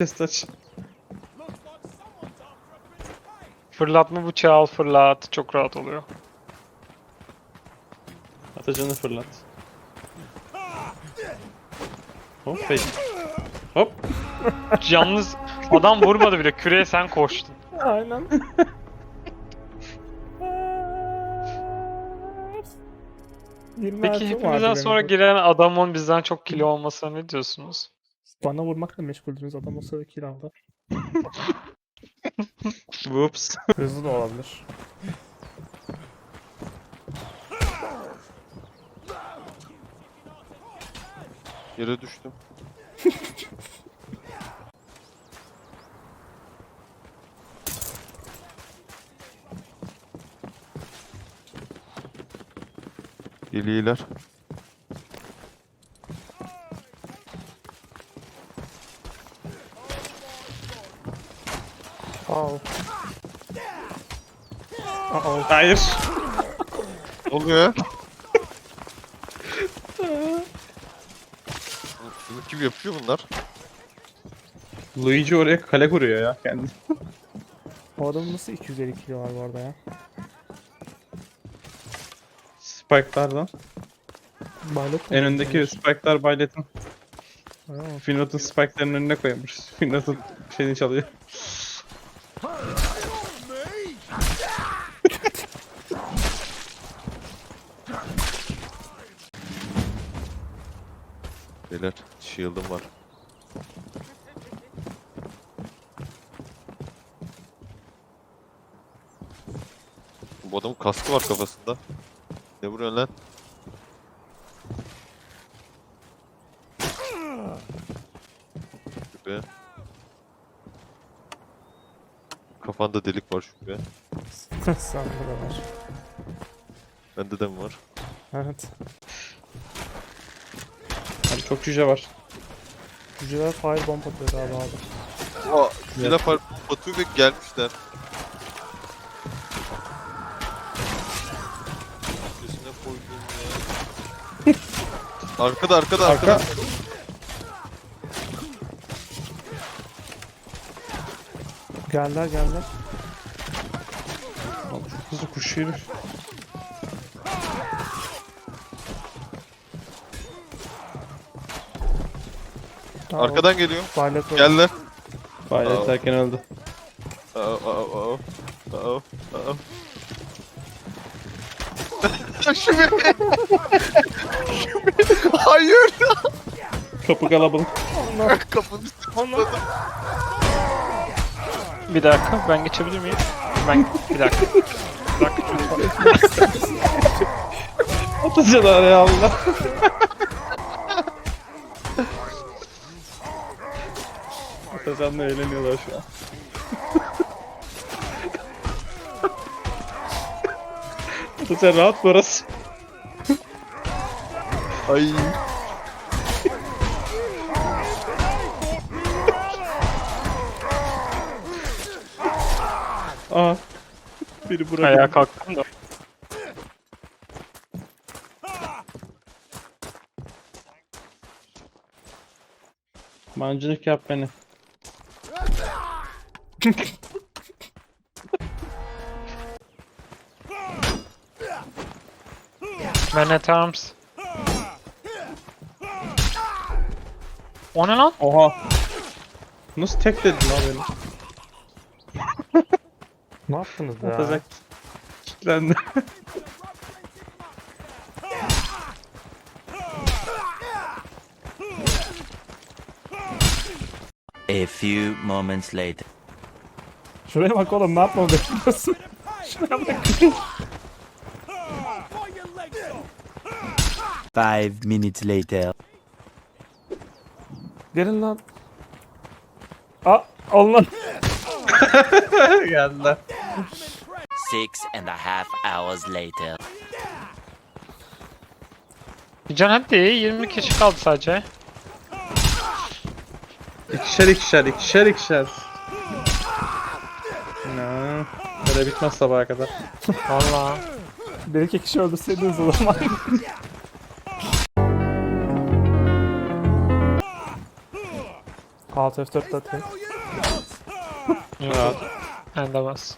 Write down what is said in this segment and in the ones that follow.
Aç. Fırlatma bıçağı al fırlat. Çok rahat oluyor. Atacını fırlat. Hop hey. Hop. Yalnız adam vurmadı bile. Küreye sen koştun. Aynen. Peki hepimizden sonra giren adamın bizden çok kilo olmasına ne diyorsunuz? Bana vurmakla meşguldünüz adam o sırada kill aldı. Whoops. Hızlı da olabilir. Yere düştüm. Geliyorlar. Au. Aa, Hayır. Ne oluyor? Bunu kim yapıyor bunlar? Luigi oraya kale kuruyor ya kendi. o adamın nasıl 250 kilo var bu arada ya? Spike'lardan. Baylet mi? En öndeki spike'lar Baylet'in. Ha, Finrot'un spike'larının önüne koymuş. Finrot'un şeyini çalıyor. Beyler, shield'ım var. Bu adamın kaskı var kafasında. Ne vuruyorsun lan? Şüphe. Kafanda delik var şüphe. Sağında da var. Bende de mi var? Evet. Abi çok cüce var. Cüceler firebomb atıyor galiba abi. Aa, bir defa Batu ve gelmişler. Üstüne koydum ya. arkada arkada arkada. Arka. Geldiler geldiler. Abi çok hızlı Aa, Arkadan geliyor. Baylet. Geldiler. Baylet Aa. erken öldü. Aa, aa, aa, aa, aa. Şu beni. Şu beni. Hayır. Kapı kalabalık. Kapının üstüne Bir dakika ben geçebilir miyim? Ben bir dakika. Bir dakika lütfen. Atacaksın ya Allah. Atacan'la eğleniyorlar şu an. Atacan rahat burası. Ay. Aa. Biri buraya. Ayağa kalktım da. Mancınık yap beni. Man at arms. O ne lan? Oha. Nasıl tek dedin lan beni? Ne yaptınız ya? Atacak. Kilitlendi. A few moments later. Şuraya bak oğlum ne yapmamı bekliyorsun? Şuraya bak. Five minutes later. Gelin lan. Aa al lan. Geldiler. Six and a half hours later. Can hadi 20 kişi kaldı sadece. İkişer ikişer, ikişer ikişer. Ne? Böyle bitmez sabaha kadar. Valla. Bir iki kişi öldürseydiniz o zaman. Alt F4 de atayım. Yok. Ben de bas.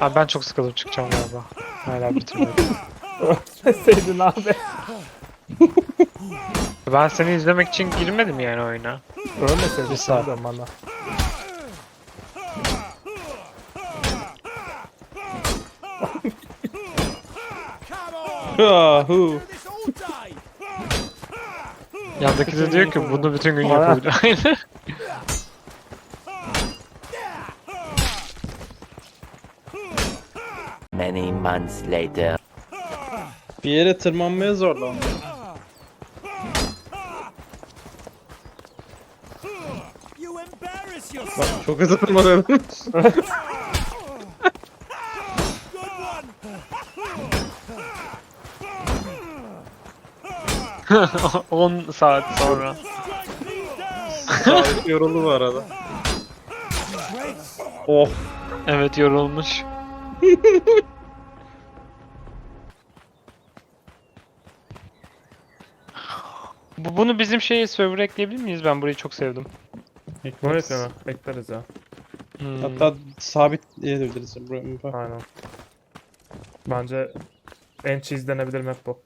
Abi ben çok sıkıldım çıkacağım galiba. Hala bitirmedim. Ötmeseydin abi. ben seni izlemek için girmedim yani oyuna. Ölmeseydin Bir saat. sanırım bana. Yahu. Yandaki de diyor ki bunu bütün gün Aynen. yapabilir. Aynen. Many months later. Bir yere tırmanmaya zorlandım. Bak çok hızlı tırmanıyorum. 10 saat sonra. Sağlık yoruldu bu arada. Oh. Evet yorulmuş. Bu, bunu bizim şeye server ekleyebilir miyiz? Ben burayı çok sevdim. Bunu etmiyor Bekleriz ya. Hmm. Hatta sabit diyebiliriz. Buraya. Aynen. Bence en cheese denebilir map bu.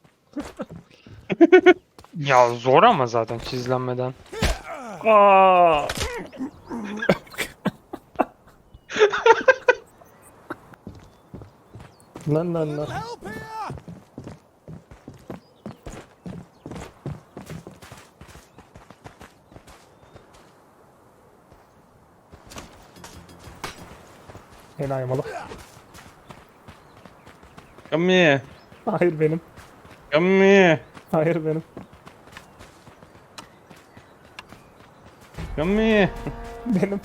Ya zor ama zaten çizlenmeden. Aa! lan lan lan. Enayi malı. Come here. Hayır benim. Come here. Hayır benim. Come here. Benim.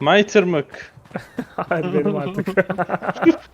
My tırmık. Hayır benim artık.